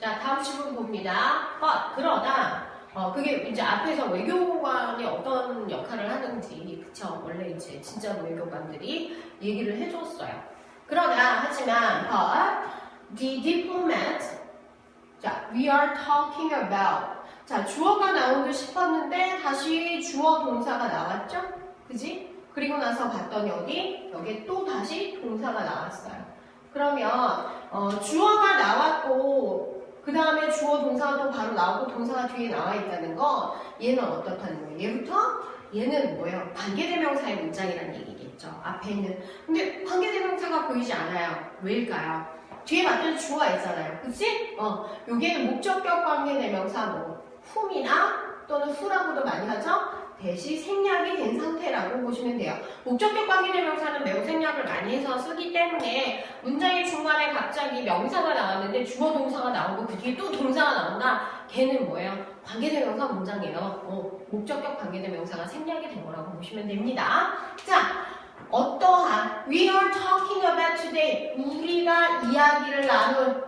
자, 다음 질문 봅니다. 어, 그러나, 어, 그게 이제 앞에서 외교관이 어떤 역할을 하는지, 그쵸. 원래 이제 진짜 외교관들이 얘기를 해줬어요. 그러나, 하지만, but, the diplomat, 자, we are talking about. 자, 주어가 나오고 싶었는데, 다시 주어 동사가 나왔죠? 그지? 그리고 나서 봤더니 어디? 여기에 또 다시 동사가 나왔어요. 그러면, 어, 주어가 나왔고, 그 다음에 주어 동사가 또 바로 나오고 동사가 뒤에 나와 있다는 거 얘는 어떻다는 거예요? 얘부터 얘는 뭐예요? 관계대명사의 문장이라는 얘기겠죠. 앞에 있는 근데 관계대명사가 보이지 않아요. 왜일까요? 뒤에 봤더니 주어가 있잖아요. 그치? 어, 여기에는 목적격 관계대명사 뭐 whom이나 또는 who라고도 많이 하죠. 대시 생략이 된 상태라고 보시면 돼요. 목적격 관계대명사는 매우 생략을 많이 해서 쓰기 때문에 문장의 중간에 갑자기 명사가 나왔는데 주어 동사가 나오고 그 뒤에 또 동사가 나온다. 걔는 뭐예요? 관계대명사 문장이에요. 어, 목적격 관계대명사가 생략이 된 거라고 보시면 됩니다. 자, 어떠한 We are talking about today. 우리가 이야기를 나눈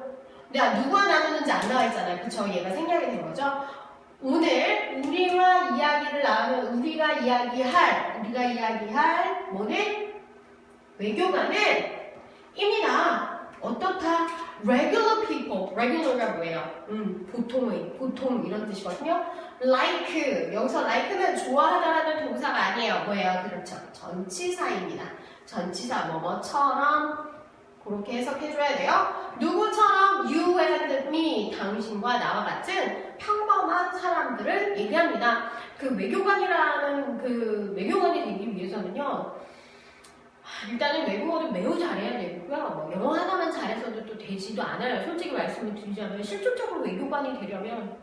내가 누가 나누는지 안 나와 있잖아요. 그쵸? 얘가 생략이 된 거죠. 오늘 우리와 이야기를 나누는 우리가 이야기할 우리가 이야기할 뭐는 외교관은 입니다. 어떻다? regular people. regular가 뭐예요? 음, 보통의, 보통 이런 뜻이거든요. like. 여기서 like는 좋아하다라는 동사가 아니에요. 뭐예요? 그렇죠. 전치사입니다. 전치사 뭐뭐처럼 그렇게 해석해줘야 돼요. 누구처럼 you and me, 당신과 나와 같은 평범한 사람들을 얘기합니다. 그 외교관이라는 그 외교관이 되기 위해서는요. 일단은 외국어를 매우 잘해야 되고요. 뭐 영어 하나만 잘해서도 또 되지도 않아요. 솔직히 말씀을 드리자면 실질적으로 외교관이 되려면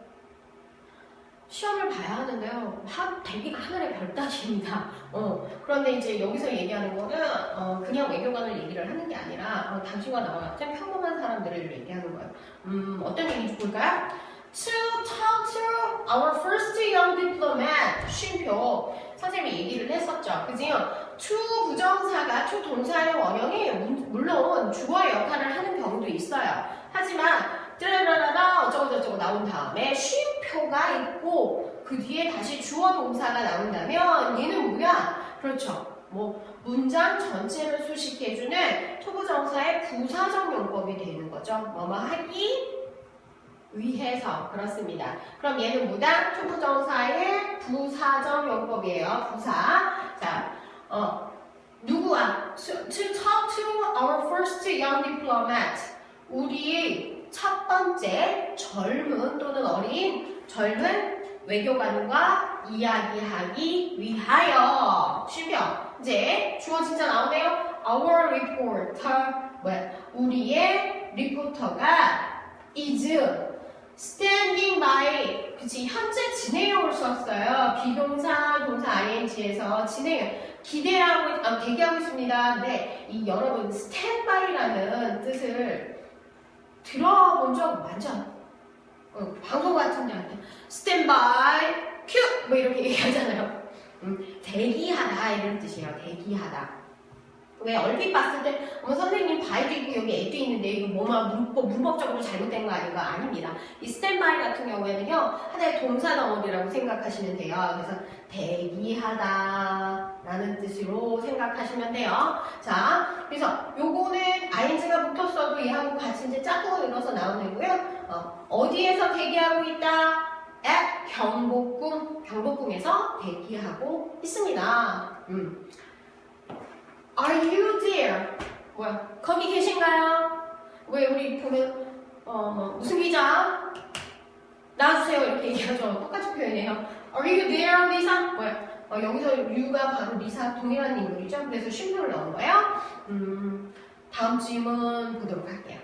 시험을 봐야 하는데요. 하, 되기가 하늘의 별따기입니다. 어, 그런데 이제 여기서 얘기하는 거는 어, 그냥 외교관을 얘기를 하는 게 아니라 어, 당신과 나와 같은 평범한 사람들을 얘기하는 거예요. 음, 어떤 얘기인지 볼까요? To talk to our first young diplomat. 쉼표. 선생님이 얘기를 했었죠. 그지요? to 부정사가 to 동사의 원형이 문- 물론 주어의 역할을 하는 경우도 있어요. 하지만 쩌라라라 어쩌고저쩌고 나온 다음에 쉼표가 있고 그 뒤에 다시 주어 동사가 나온다면 얘는 뭐야? 그렇죠. 뭐 문장 전체를 수식해주는 초부정사의 부사적 용법이 되는 거죠. 뭐뭐 하기 위해서 그렇습니다. 그럼 얘는 뭐다? 초부정사의 부사적 용법이에요. 부사. 자, 어, 누구와? To talk to our first young diplomat. 우리의 첫 번째 젊은 또는 어린 젊은 외교관과 이야기하기 위하여. 쉬며 이제 주어 진짜 나오네요. Our reporter. 뭐야? 우리의 리포터가 is standing by. 그치 현재 진행형을 썼어요. 비동사 동사 ing에서 진행 기대하고 아, 대기하고 있습니다. 네, 이 여러분 standby라는 뜻을 들어본 적할때 스탠바이 큐! 뭐 이렇게 얘기하잖아요. 음, 대기하다 이런 뜻이에요. 대기하다. 왜 얼핏 봤을 때 어머 선생님 바이도 있고 여기 애도 있는데 이거 뭐만 문법, 문법적으로 잘못된 거 아닌가? 아닙니다. 이 스탠바이 같은 경우에는요 하나의 동사 덩어리라고 생각하시면 돼요. 그래서 대기하다 라는 뜻으로 생각하시면 돼요. 자, 그래서 요거는 ing가 붙었어도 얘하고 같이 이제 짝꿍을 이뤄서 나오는고요. 어, 어디에서 대기하고 있다? At 경복궁, 경복궁에서 대기하고 있습니다. 음. Are you there? 뭐야? 거기 계신가요? 왜 우리 보면 어, 뭐, 무슨 기자? 나와주세요 이렇게 얘기하죠. 똑같이 표현해요. Are you there, 리사? 뭐야? 어, 여기서 you가 바로 리사 동일한 인물이죠. 그래서 쉼표를 넣은 거예요. 음, 다음 질문 보도록 할게요.